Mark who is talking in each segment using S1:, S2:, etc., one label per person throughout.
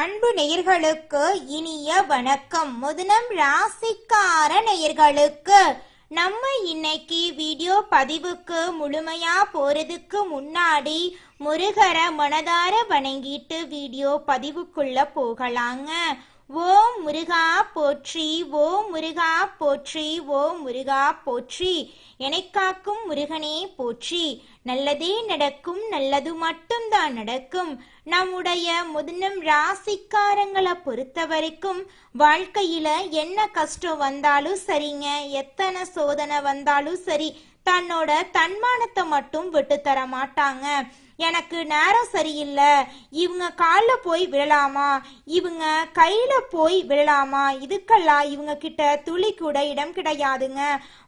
S1: அன்பு நேயர்களுக்கு இனிய வணக்கம். முதலம் ராசிக்கார நேயர்களுக்கு நம்ம இன்னைக்கு வீடியோ பதிவுக்கு முழுமையா போறதுக்கு முன்னாடி முருகரை மனதார வணங்கிட்டு வீடியோ பதிவுக்குள்ள போகலாங்க. ஓ முருகா போற்றி ஓ முருகா போற்றி ஓ முருகா போற்றி. எனக்காக்கும் முருகனே போற்றி. நல்லதே நடக்கும் நல்லது மட்டும்தான் நடக்கும். நம்முடைய முதனம் ராசிக்காரங்களை பொறுத்த வரைக்கும் வாழ்க்கையில என்ன கஷ்டம் வந்தாலும் சரிங்க எத்தனை சோதனை வந்தாலும் சரி தன்னோட தன்மானத்தை மட்டும் விட்டு தர மாட்டாங்க. எனக்கு நேரம் சரியில்லை இவங்க காலில் போய் விழலாமா இவங்க கையில் போய் விழலாமா இதுக்கெல்லாம் இவங்க கிட்ட துளி கூட இடம் கிடையாதுங்க.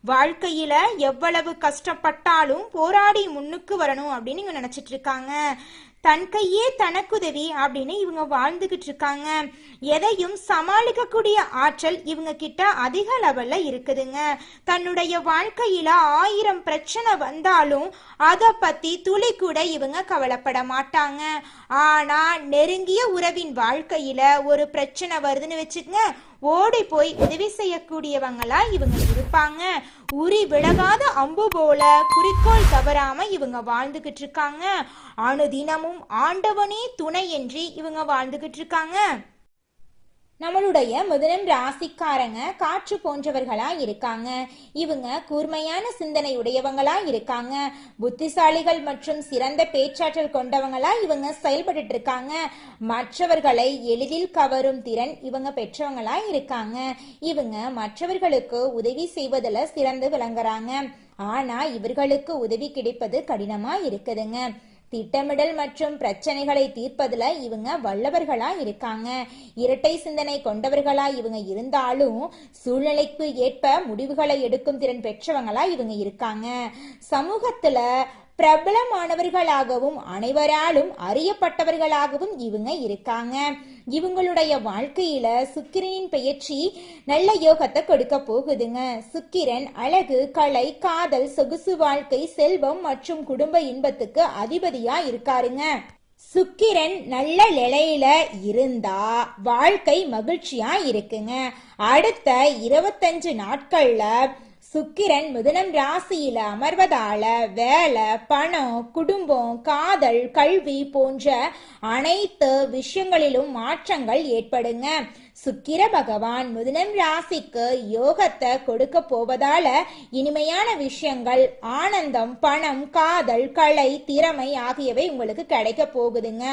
S1: வாழ்க்கையில எவ்வளவு கஷ்டப்பட்டாலும் போராடி முன்னுக்கு வரணும் அப்படின்னு இவங்க நினைச்சிட்டு இருக்காங்க. தன் கையே தனக்குதவி அப்படின்னு இவங்க வாழ்ந்துகிட்டு இருக்காங்க. எதையும் சமாளிக்கக்கூடிய ஆற்றல் இவங்க கிட்ட அதிக லெவல்ல இருக்குதுங்க. தன்னுடைய வாழ்க்கையில ஆயிரம் பிரச்சனை வந்தாலும் அதை பத்தி துளி கூட இவங்க கவலைப்பட மாட்டாங்க. ஆனா நெருங்கிய உறவின் வாழ்க்கையில ஒரு பிரச்சனை வருதுன்னு வச்சுக்கங்க. ஓடி போய் உதவி செய்யக்கூடியவங்களா இவங்க இருப்பாங்க. உரி விலகாத அம்பு போல குறிக்கோள் தவறாம இவங்க வாழ்ந்துகிட்டு இருக்காங்க அனுதினமும் ஆண்டவனே துணை என்று இவங்க வாழ்ந்துகிட்டு இருக்காங்க நம்மளுடைய முதலம் ராசிக்காரங்க காற்று போன்றவர்களா இருக்காங்க. இவங்க கூர்மையான சிந்தனை உடையவங்களா இருக்காங்க. புத்திசாலிகள் மற்றும் சிறந்த பேச்சாற்றல் கொண்டவங்களா இவங்க செயல்பட்டு இருக்காங்க. மற்றவர்களை எளிதில் கவரும் திறன் இவங்க பெற்றவங்களா இருக்காங்க. இவங்க மற்றவர்களுக்கு உதவி செய்வதில் சிறந்து விளங்குறாங்க. ஆனா இவர்களுக்கு உதவி கிடைப்பது கடினமா இருக்குதுங்க. திட்டமிடல் மற்றும் பிரச்சனைகளை தீர்ப்பதுல இவங்க வல்லவர்களா இருக்காங்க. இரட்டை சிந்தனை கொண்டவர்களா இவங்க இருந்தாலும் சூழ்நிலைக்கு ஏற்ப முடிவுகளை எடுக்கும் திறன் பெற்றவங்களா இவங்க இருக்காங்க. சமூகத்துல பிரபலமானவர்களாகவும் அனைவராலும் அறியப்பட்டவர்களாகவும் இவங்க இருக்காங்க. இவங்களுடைய வாழ்க்கையில சுக்கிரனின் பெயர்ச்சி நல்ல யோகத்தை கொடுக்க போகுதுங்க. சுக்கிரன் அழகு கலை காதல் சொகுசு வாழ்க்கை செல்வம் மற்றும் குடும்ப இன்பத்துக்கு அதிபதியா இருக்காருங்க. சுக்கிரன் நல்ல நிலையில இருந்தா வாழ்க்கை மகிழ்ச்சியா இருக்குங்க. அடுத்த இருபத்தஞ்சு நாட்கள்ல சுக்கிரன் முதலம் ராசியில அமர்வதால வேலை பணம் குடும்பம் காதல் கல்வி போன்ற அனைத்து விஷயங்களிலும் மாற்றங்கள் ஏற்படுங்க. சுக்கிர பகவான் முதலம் ராசிக்கு யோகத்தை கொடுக்க போவதால இனிமையான விஷயங்கள் ஆனந்தம் பணம் காதல் கலை திறமை ஆகியவை உங்களுக்கு கிடைக்க போகுதுங்க.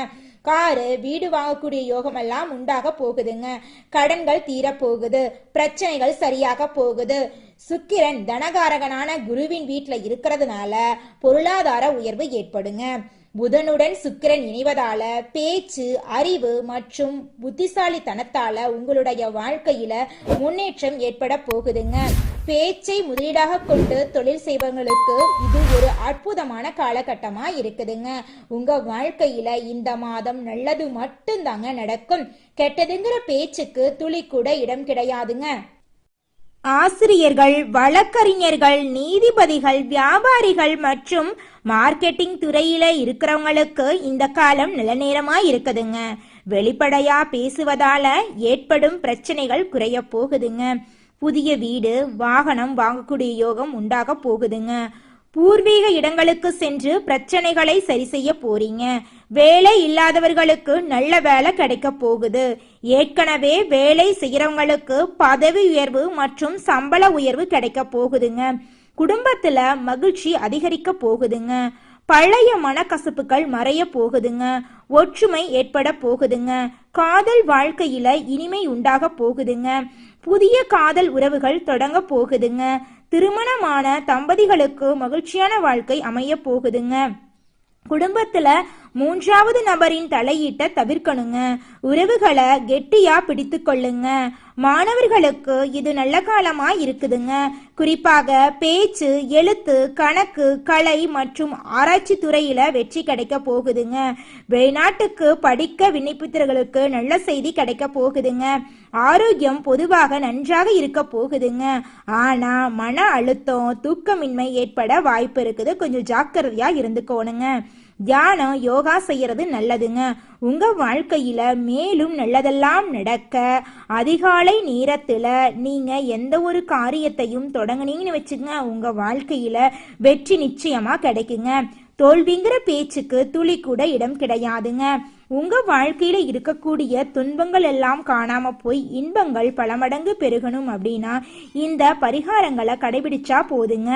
S1: காரு வீடு வாங்கக்கூடிய யோகம் எல்லாம் உண்டாக போகுதுங்க. கடன்கள் தீரப்போகுது போகுது. பிரச்சனைகள் சரியாக போகுது. சுக்கிரன் தனகாரகனான குருவின் வீட்டில் இருக்கிறதுனால பொருளாதார உயர்வு ஏற்படுங்க. புதனுடன் சுக்கிரன் இணைவதால பேச்சு அறிவு மற்றும் புத்திசாலித்தனத்தால உங்களுடைய வாழ்க்கையில முன்னேற்றம் ஏற்பட போகுதுங்க. பேச்சை முதலீடாக கொண்டு தொழில் செய்வங்களுக்கு இது ஒரு அற்புதமான காலகட்டமா இருக்குதுங்க. உங்க வாழ்க்கையில இந்த மாதம் நல்லது மட்டும்தாங்க நடக்கும். கெட்டதுங்கிற பேச்சுக்கு துளி கூட இடம் கிடையாதுங்க. ஆசிரியர்கள் வழக்கறிஞர்கள் நீதிபதிகள் வியாபாரிகள் மற்றும் மார்க்கெட்டிங் துறையில இருக்கிறவங்களுக்கு இந்த காலம் நல்ல நேரமா இருக்குதுங்க. வெளிப்படையா பேசுவதால ஏற்படும் பிரச்சனைகள் குறைய போகுதுங்க. புதிய வீடு வாகனம் வாங்கக்கூடிய யோகம் உண்டாக போகுதுங்க. பூர்வீக இடங்களுக்கு சென்று பிரச்சனைகளை சரி செய்ய போறீங்க. வேலை இல்லாதவர்களுக்கு நல்ல வேலை கிடைக்க போகுது. ஏற்கனவே வேலை செய்யறவங்களுக்கு பதவி உயர்வு மற்றும் சம்பள உயர்வு கிடைக்க போகுதுங்க. குடும்பத்துல மகிழ்ச்சி அதிகரிக்க போகுதுங்க. பழைய மனக்கசப்புகள் மறைய போகுதுங்க. ஒற்றுமை ஏற்பட போகுதுங்க. காதல் வாழ்க்கையில இனிமை உண்டாக போகுதுங்க. புதிய காதல் உறவுகள் தொடங்க போகுதுங்க. திருமணமான தம்பதிகளுக்கு மகிழ்ச்சியான வாழ்க்கை அமைய போகுதுங்க. குடும்பத்துல மூன்றாவது நபரின் தலையீட்டை தவிர்க்கணுங்க. உறவுகளை கெட்டியா பிடித்து கொள்ளுங்க. மாணவர்களுக்கு இது நல்ல காலமா இருக்குதுங்க. குறிப்பாக பேச்சு எழுத்து கணக்கு கலை மற்றும் ஆராய்ச்சி துறையில வெற்றி கிடைக்க போகுதுங்க. வெளிநாட்டுக்கு படிக்க விண்ணப்பித்தவர்களுக்கு நல்ல செய்தி கிடைக்க போகுதுங்க. ஆரோக்கியம் பொதுவாக நன்றாக இருக்க போகுதுங்க. ஆனா மன அழுத்தம் தூக்கமின்மை ஏற்பட வாய்ப்பு இருக்குது. கொஞ்சம் ஜாக்கிரதையா இருந்துக்கோணுங்க. தியானம் யோகா செய்யறது நல்லதுங்க. உங்க வாழ்க்கையில மேலும் நல்லதெல்லாம் நடக்க அதிகாலை நேரத்துல நீங்க எந்த ஒரு காரியத்தையும் தொடங்குனீங்கன்னு வச்சுங்க உங்க வாழ்க்கையில வெற்றி நிச்சயமா கிடைக்குங்க. தோல்விங்கிற பேச்சுக்கு துளி கூட இடம் கிடையாதுங்க. உங்க வாழ்க்கையில இருக்கக்கூடிய துன்பங்கள் எல்லாம் காணாம போய் இன்பங்கள் பல மடங்கு பெருகணும் அப்படின்னா இந்த பரிகாரங்களை கடைபிடிச்சா போதுங்க.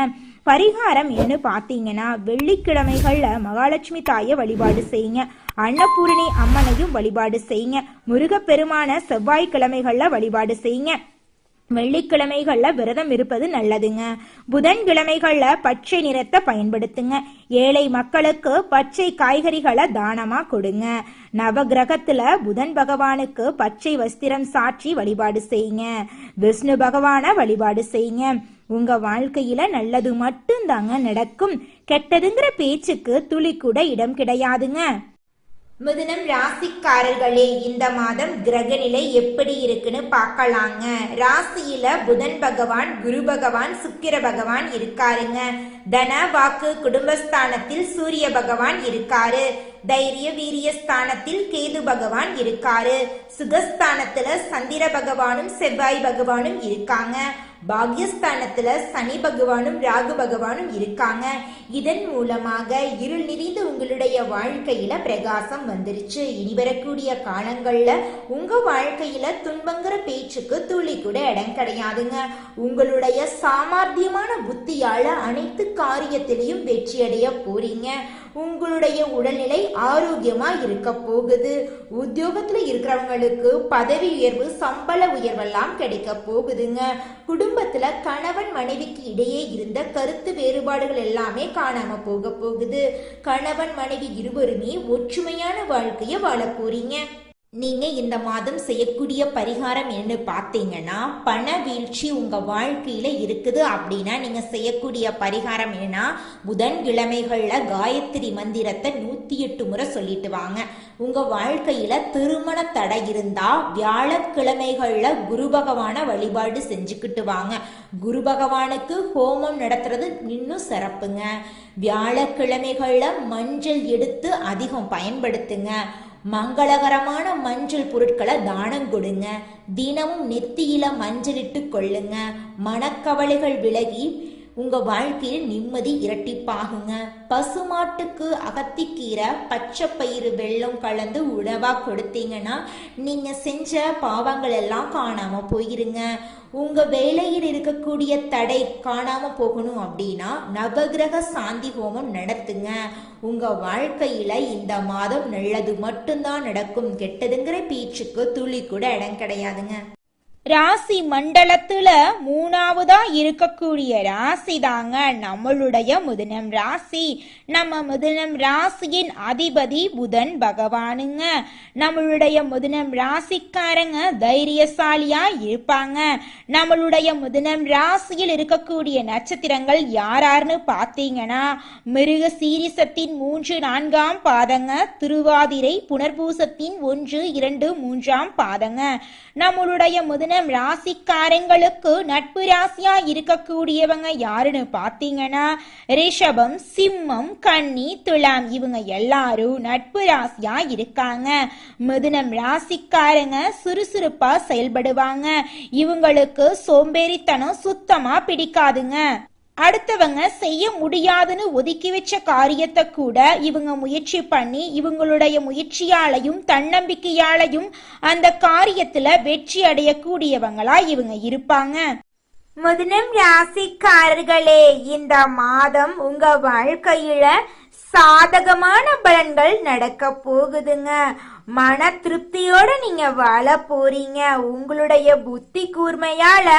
S1: பரிகாரம் என்ன பார்த்தீங்கன்னா வெள்ளிக்கிழமைகளில் மகாலட்சுமி தாயை வழிபாடு செய்யுங்க. அன்னபூரணி அம்மனையும் வழிபாடு செய்யுங்க. முருகப்பெருமான செவ்வாய்க்கிழமைகளில் வழிபாடு செய்யுங்க. வெள்ளிக்கிழமைகளில் விரதம் இருப்பது நல்லதுங்க. புதன்கிழமைகளில் பச்சை நிறத்தை பயன்படுத்துங்க. ஏழை மக்களுக்கு பச்சை காய்கறிகளை தானமாக கொடுங்க. நவகிரகத்தில் புதன் பகவானுக்கு பச்சை வஸ்திரம் சாற்றி வழிபாடு செய்யுங்க. விஷ்ணு பகவானை வழிபாடு செய்யுங்க. உங்க வாழ்க்கையில நல்லது மட்டும்தாங்க நடக்கும். கெட்டதுங்கிற பேச்சுக்கு துளி கூட இடம் கிடையாதுங்க. மிதுனம் ராசிக்காரர்களே இந்த மாதம் கிரகநிலை எப்படி இருக்குன்னு பார்க்கலாங்க. ராசியில புதன் பகவான் குரு பகவான் சுக்கிர பகவான் இருக்காருங்க. தன வாக்கு குடும்பஸ்தானத்தில் சூரிய பகவான் இருக்காரு. தைரிய வீரிய ஸ்தானத்தில் கேது பகவான் இருக்காரு. சுகஸ்தானத்துல சந்திர பகவானும் செவ்வாய் பகவானும் இருக்காங்க. பாக்யஸ்தானத்துல சனி பகவானும் ராகு பகவானும் இருக்காங்க. இதன் மூலமாக இருள் நிறைந்த உங்களுடைய வாழ்க்கையில பிரகாசம் வந்துருச்சு. இனி வரக்கூடிய காலங்கள்ல உங்க வாழ்க்கையில துன்பங்கிற பேச்சுக்கு துளி கூட இடம் கிடையாதுங்க. உங்களுடைய சாமர்த்தியமான புத்தியால அனைத்து காரியத்திலையும் வெற்றியடைய போறீங்க. உங்களுடைய உடல்நிலை ஆரோக்கியமா இருக்க போகுது. உத்தியோகத்துல இருக்கிறவங்களுக்கு பதவி உயர்வு சம்பள உயர்வெல்லாம் கிடைக்க போகுதுங்க. குடும்பத்துல கணவன் மனைவிக்கு இடையே இருந்த கருத்து வேறுபாடுகள் எல்லாமே காணாம போக போகுது. கணவன் மனைவி இருவருமே ஒற்றுமையான வாழ்க்கைய வாழ போறீங்க. நீங்க இந்த மாதம் செய்யக்கூடிய பரிகாரம் என்ன பார்த்தீங்கன்னா பண வீழ்ச்சி உங்க வாழ்க்கையில இருக்குது அப்படின்னா நீங்க செய்யக்கூடிய பரிகாரம் என்னன்னா புதன்கிழமைகள்ல காயத்ரி மந்திரத்தை நூத்தி எட்டு முறை சொல்லிட்டு வாங்க. உங்க வாழ்க்கையில திருமண தடை இருந்தா வியாழக்கிழமைகள்ல குரு பகவான வழிபாடு செஞ்சுக்கிட்டு வாங்க. குரு பகவானுக்கு ஹோமம் நடத்துறது இன்னும் சிறப்புங்க. வியாழக்கிழமைகள்ல மஞ்சள் எடுத்து அதிகம் பயன்படுத்துங்க. மங்களகரமான மஞ்சள் பொருட்களை தானம் கொடுங்க. தினமும் நெத்தியில மஞ்சளிட்டு கொள்ளுங்க. மனக்கவலைகள் விலகி உங்க வாழ்க்கையில் நிம்மதி இரட்டிப்பாகுங்க. பசுமாட்டுக்கு அகத்திக்கீரை பச்சை பயிறு வெள்ளம் கலந்து உணவா கொடுத்தீங்கன்னா நீங்க செஞ்ச பாவங்கள் எல்லாம் காணாம போயிருங்க. உங்க வேலையில் இருக்கக்கூடிய தடை காணாம போகணும் அப்படின்னா நவகிரக சாந்தி ஹோமம் நடத்துங்க. உங்க வாழ்க்கையில இந்த மாதம் நல்லது மட்டும்தான் நடக்கும். கெட்டதுங்கிற பேச்சுக்கு துளி கூட இடம் கிடையாதுங்க. ராசி மண்டலத்துல மூணாவதா இருக்கக்கூடிய ராசி தாங்க நம்மளுடைய முதனம் ராசி. நம்ம முதனம் ராசியின் அதிபதி புதன் பகவானுங்க. நம்மளுடைய முதனம் ராசிக்காரங்க தைரியசாலியா இருப்பாங்க. நம்மளுடைய முதனம் ராசியில் இருக்கக்கூடிய நட்சத்திரங்கள் யாரார்னு பார்த்தீங்கன்னா மிருக சீரிசத்தின் மூன்று நான்காம் பாதங்க திருவாதிரை புனர்பூசத்தின் ஒன்று இரண்டு மூன்றாம் பாதங்க. நம்மளுடைய முதனம் ராசிக்காரங்களுக்கு நட்பு ராசியா இருக்கக்கூடியவங்க யாருன்னு பார்த்தீங்கன்னா ரிஷபம் சிம்மம் கன்னி துலாம் இவங்க எல்லாரும் நட்பு ராசியா இருக்காங்க. மிதுனம் ராசிக்காரங்க சுறுசுறுப்பா செயல்படுவாங்க. இவங்களுக்கு சோம்பேறித்தனம் சுத்தமா பிடிக்காதுங்க. அடுத்தவங்க செய்ய முடியாதுன்னு ஒதுக்கி வச்ச காரியத்தை கூட இவங்க முயற்சி பண்ணி இவங்களுடைய முயற்சியாலையும் தன்னம்பிக்கையாலையும் அந்த காரியத்துல வெற்றி அடையக்கூடியவங்களா இவங்க இருப்பாங்க. முதலம் ராசிக்காரர்களே இந்த மாதம் உங்க வாழ்க்கையில சாதகமான பலன்கள் நடக்க போகுதுங்க. மன திருப்தியோட நீங்க வாழ போறீங்க. உங்களுடைய புத்தி கூர்மையால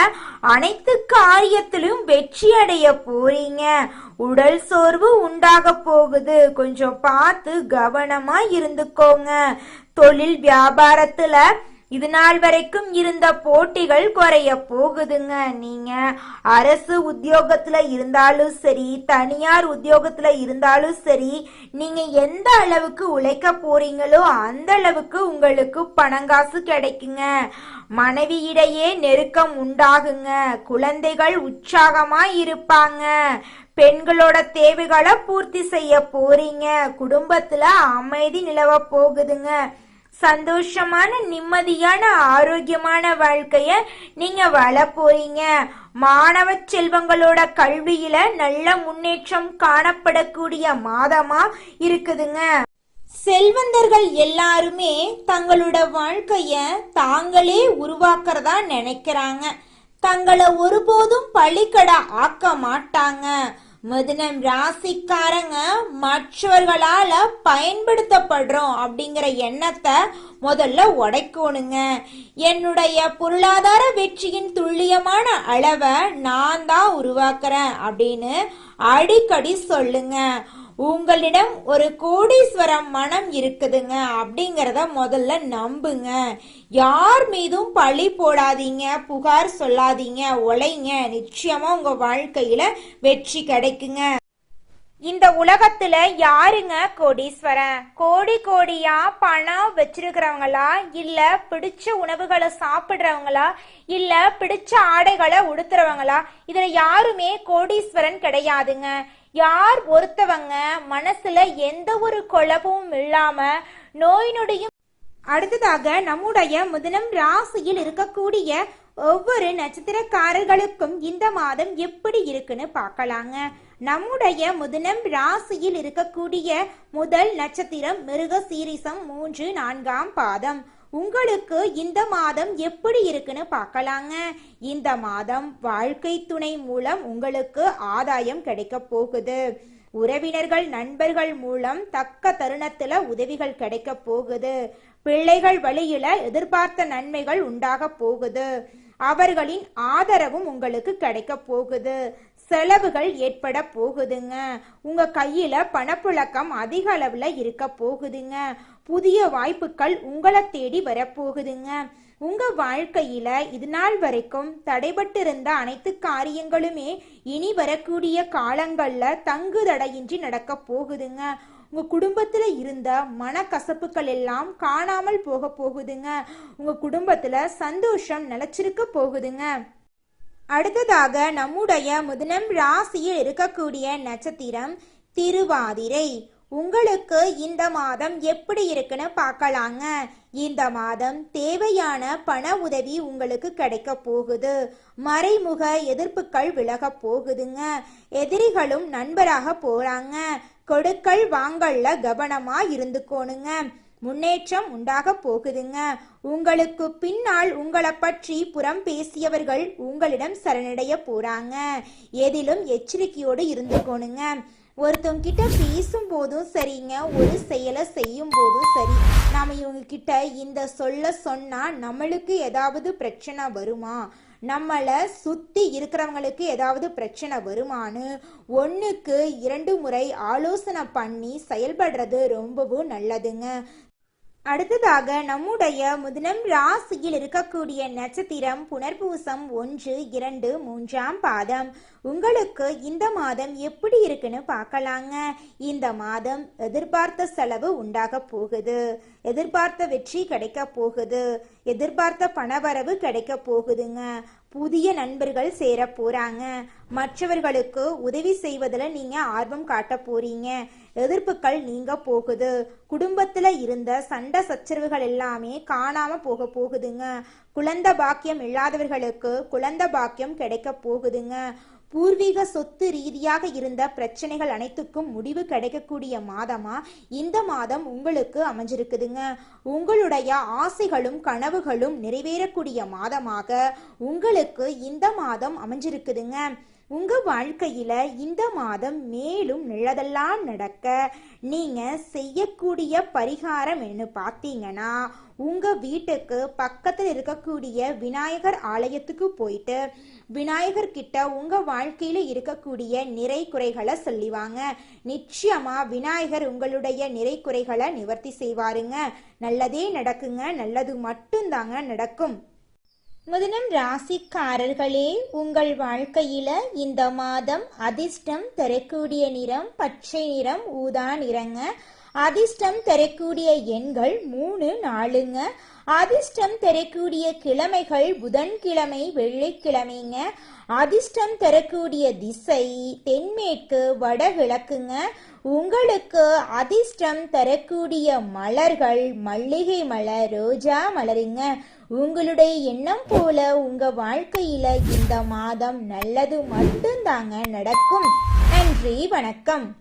S1: அனைத்து காரியத்திலும் வெற்றி அடைய போறீங்க. உடல் சோர்வு உண்டாக போகுது. கொஞ்சம் பார்த்து கவனமா இருந்துக்கோங்க. தொழில் வியாபாரத்துல இது நாள் வரைக்கும் இருந்த போட்டிகள் குறைய போகுதுங்க. நீங்க அரசு உத்தியோகத்துல இருந்தாலும் சரி தனியார் உத்தியோகத்துல இருந்தாலும் சரி நீங்க எந்த அளவுக்கு உழைக்க போறீங்களோ அந்த அளவுக்கு உங்களுக்கு பணங்காசு கிடைக்குங்க. மனைவியிடையே நெருக்கம் உண்டாகுங்க. குழந்தைகள் உற்சாகமா இருப்பாங்க. பெண்களோட தேவைகளை பூர்த்தி செய்ய போறீங்க. குடும்பத்துல அமைதி நிலவ போகுதுங்க. சந்தோஷமான நிம்மதியான ஆரோக்கியமான வாழ்க்கைய நீங்க வாழ போறீங்க. மாணவ செல்வங்களோட கல்வியில நல்ல முன்னேற்றம் காணப்படக்கூடிய மாதமா இருக்குதுங்க. செல்வந்தர்கள் எல்லாருமே தங்களோட வாழ்க்கைய தாங்களே உருவாக்குறதா நினைக்கிறாங்க. தங்களை ஒருபோதும் பழிக்கடை ஆக்க மாட்டாங்க. மிதுனம் ராசிக்காரங்க மற்றவர்களால பயன்படுத்தப்படுறோம் அப்படிங்கிற எண்ணத்தை முதல்ல உடைக்கணுங்க. என்னுடைய பொருளாதார வெற்றியின் துல்லியமான அளவை நான் தான் உருவாக்குறேன் அப்படின்னு அடிக்கடி சொல்லுங்க. உங்களிடம் ஒரு கோடீஸ்வரம் மனம் இருக்குதுங்க அப்படிங்கிறத முதல்ல நம்புங்க. யார் மீதும் பழி போடாதீங்க புகார் சொல்லாதீங்க உழைங்க நிச்சயமா உங்க வாழ்க்கையில வெற்றி கிடைக்குங்க. இந்த உலகத்துல யாருங்க கோடீஸ்வரன் கோடி கோடியா பணம் வச்சிருக்கிறவங்களா? இல்ல பிடிச்ச உணவுகளை சாப்பிடுறவங்களா? இல்ல பிடிச்ச ஆடைகளை உடுத்துறவங்களா? இதுல யாருமே கோடீஸ்வரன் கிடையாதுங்க. யார் ஒருத்தவங்க மனசுல எந்த ஒரு குழப்பமும் இல்லாம நோய் நொடியும் அடுத்ததாக நம்முடைய முதலம் ராசியில் இருக்கக்கூடிய ஒவ்வொரு நட்சத்திரக்காரர்களுக்கும் இந்த மாதம் எப்படி இருக்குன்னு பார்க்கலாங்க. நம்முடைய முதலம் ராசியில் இருக்கக்கூடிய முதல் நட்சத்திரம் மிருக சீரிசம் மூன்று நான்காம் பாதம். உங்களுக்கு இந்த மாதம் எப்படி இருக்குன்னு பார்க்கலாங்க. இந்த மாதம் வாழ்க்கை துணை மூலம் உங்களுக்கு ஆதாயம் கிடைக்க போகுது. உறவினர்கள் நண்பர்கள் மூலம் தக்க தருணத்துல உதவிகள் கிடைக்க போகுது. பிள்ளைகள் வழியில எதிர்பார்த்த நன்மைகள் உண்டாக போகுது. அவர்களின் ஆதரவும் உங்களுக்கு கிடைக்க போகுது. செலவுகள் ஏற்பட போகுதுங்க. உங்க கையில பணப்புழக்கம் அதிக அளவுல இருக்க போகுதுங்க. புதிய வாய்ப்புகள் உங்களை தேடி வரப்போகுதுங்க உங்க வாழ்க்கையில இது நாள் வரைக்கும் தடைபட்டிருந்த அனைத்து காரியங்களுமே இனி வரக்கூடிய காலங்கள்ல தங்கு தடையின்றி நடக்க போகுதுங்க. உங்க குடும்பத்துல இருந்த மனக்கசப்புகள் எல்லாம் காணாமல் போக போகுதுங்க. உங்க குடும்பத்துல சந்தோஷம் நிலச்சிருக்க போகுதுங்க. அடுத்ததாக நம்முடைய முதனம் ராசியில் இருக்கக்கூடிய நட்சத்திரம் திருவாதிரை. உங்களுக்கு இந்த மாதம் எப்படி இருக்குன்னு பார்க்கலாங்க. இந்த மாதம் தேவையான பண உதவி உங்களுக்கு கிடைக்க போகுது. மறைமுக எதிர்ப்புகள் விலக போகுதுங்க. எதிரிகளும் நண்பராக போறாங்க. கொடுக்கல் வாங்கல்ல கவனமா இருந்துக்கோணுங்க. முன்னேற்றம் உண்டாக போகுதுங்க. உங்களுக்கு பின்னால் உங்களை பற்றி புறம் பேசியவர்கள் உங்களிடம் சரணடைய போறாங்க. எதிலும் எச்சரிக்கையோடு இருந்துக்கோணுங்க. ஒருத்தவங்க கிட்ட பேசும் போதும் சரிங்க ஒரு செயலை செய்யும் போதும் சரி. நாம இவங்க கிட்ட இந்த சொல்ல சொன்னா நம்மளுக்கு ஏதாவது பிரச்சனை வருமா? நம்மளை சுத்தி இருக்கிறவங்களுக்கு ஏதாவது பிரச்சனை வருமானு ஒன்றுக்கு இரண்டு முறை ஆலோசனை பண்ணி செயல்படுறது ரொம்பவும் நல்லதுங்க. அடுத்ததாக நம்முடைய முதலம் ராசியில் இருக்கக்கூடிய நட்சத்திரம் புனர்பூசம் ஒன்று இரண்டு மூன்றாம் பாதம். உங்களுக்கு இந்த மாதம் எப்படி இருக்குன்னு பார்க்கலாங்க. இந்த மாதம் எதிர்பார்த்த செலவு உண்டாக போகுது. எதிர்பார்த்த வெற்றி கிடைக்க போகுது. எதிர்பார்த்த பணவரவு கிடைக்க போகுதுங்க. புதிய நண்பர்கள் சேர போறாங்க. மற்றவர்களுக்கு உதவி செய்வதில் நீங்க ஆர்வம் காட்ட போறீங்க. எதிர்ப்புகள் நீங்க போகுது. குடும்பத்துல இருந்த சண்டை சச்சரவுகள் எல்லாமே காணாம போக போகுதுங்க. குழந்தை பாக்கியம் இல்லாதவர்களுக்கு குழந்த பாக்கியம் கிடைக்க போகுதுங்க. பூர்வீக சொத்து ரீதியாக இருந்த பிரச்சனைகள் அனைத்துக்கும் முடிவு கிடைக்கக்கூடிய மாதமா? இந்த மாதம் உங்களுக்கு அமைஞ்சிருக்குதுங்க. உங்களுடைய ஆசைகளும் கனவுகளும் நிறைவேறக்கூடிய மாதமாக உங்களுக்கு இந்த மாதம் அமைஞ்சிருக்குதுங்க. உங்கள் வாழ்க்கையில் இந்த மாதம் மேலும் நிழதெல்லாம் நடக்க நீங்கள் செய்யக்கூடிய பரிகாரம் என்ன பார்த்தீங்கன்னா உங்கள் வீட்டுக்கு பக்கத்தில் இருக்கக்கூடிய விநாயகர் ஆலயத்துக்கு போயிட்டு விநாயகர் கிட்ட உங்கள் வாழ்க்கையில் இருக்கக்கூடிய நிறை குறைகளை சொல்லிவாங்க. நிச்சயமாக விநாயகர் உங்களுடைய நிறை குறைகளை நிவர்த்தி செய்வாருங்க. நல்லதே நடக்குங்க. நல்லது மட்டும்தாங்க நடக்கும். முதனம் ராசிக்காரர்களே உங்கள் வாழ்க்கையில இந்த மாதம் அதிர்ஷ்டம் தரக்கூடிய நிறம் பச்சை நிறம் ஊதா நிறங்க. அதிர்ஷ்டம் தரக்கூடிய எண்கள் மூணு நாலுங்க. அதிர்ஷ்டம் தரக்கூடிய கிழமைகள் புதன்கிழமை வெள்ளிக்கிழமைங்க. அதிர்ஷ்டம் தரக்கூடிய திசை தென்மேற்கு வடகிழக்குங்க. உங்களுக்கு அதிர்ஷ்டம் தரக்கூடிய மலர்கள் மல்லிகை மலர் ரோஜா மலருங்க. உங்களுடைய எண்ணம் போல உங்க வாழ்க்கையில இந்த மாதம் நல்லது மட்டும்தாங்க நடக்கும். நன்றி வணக்கம்.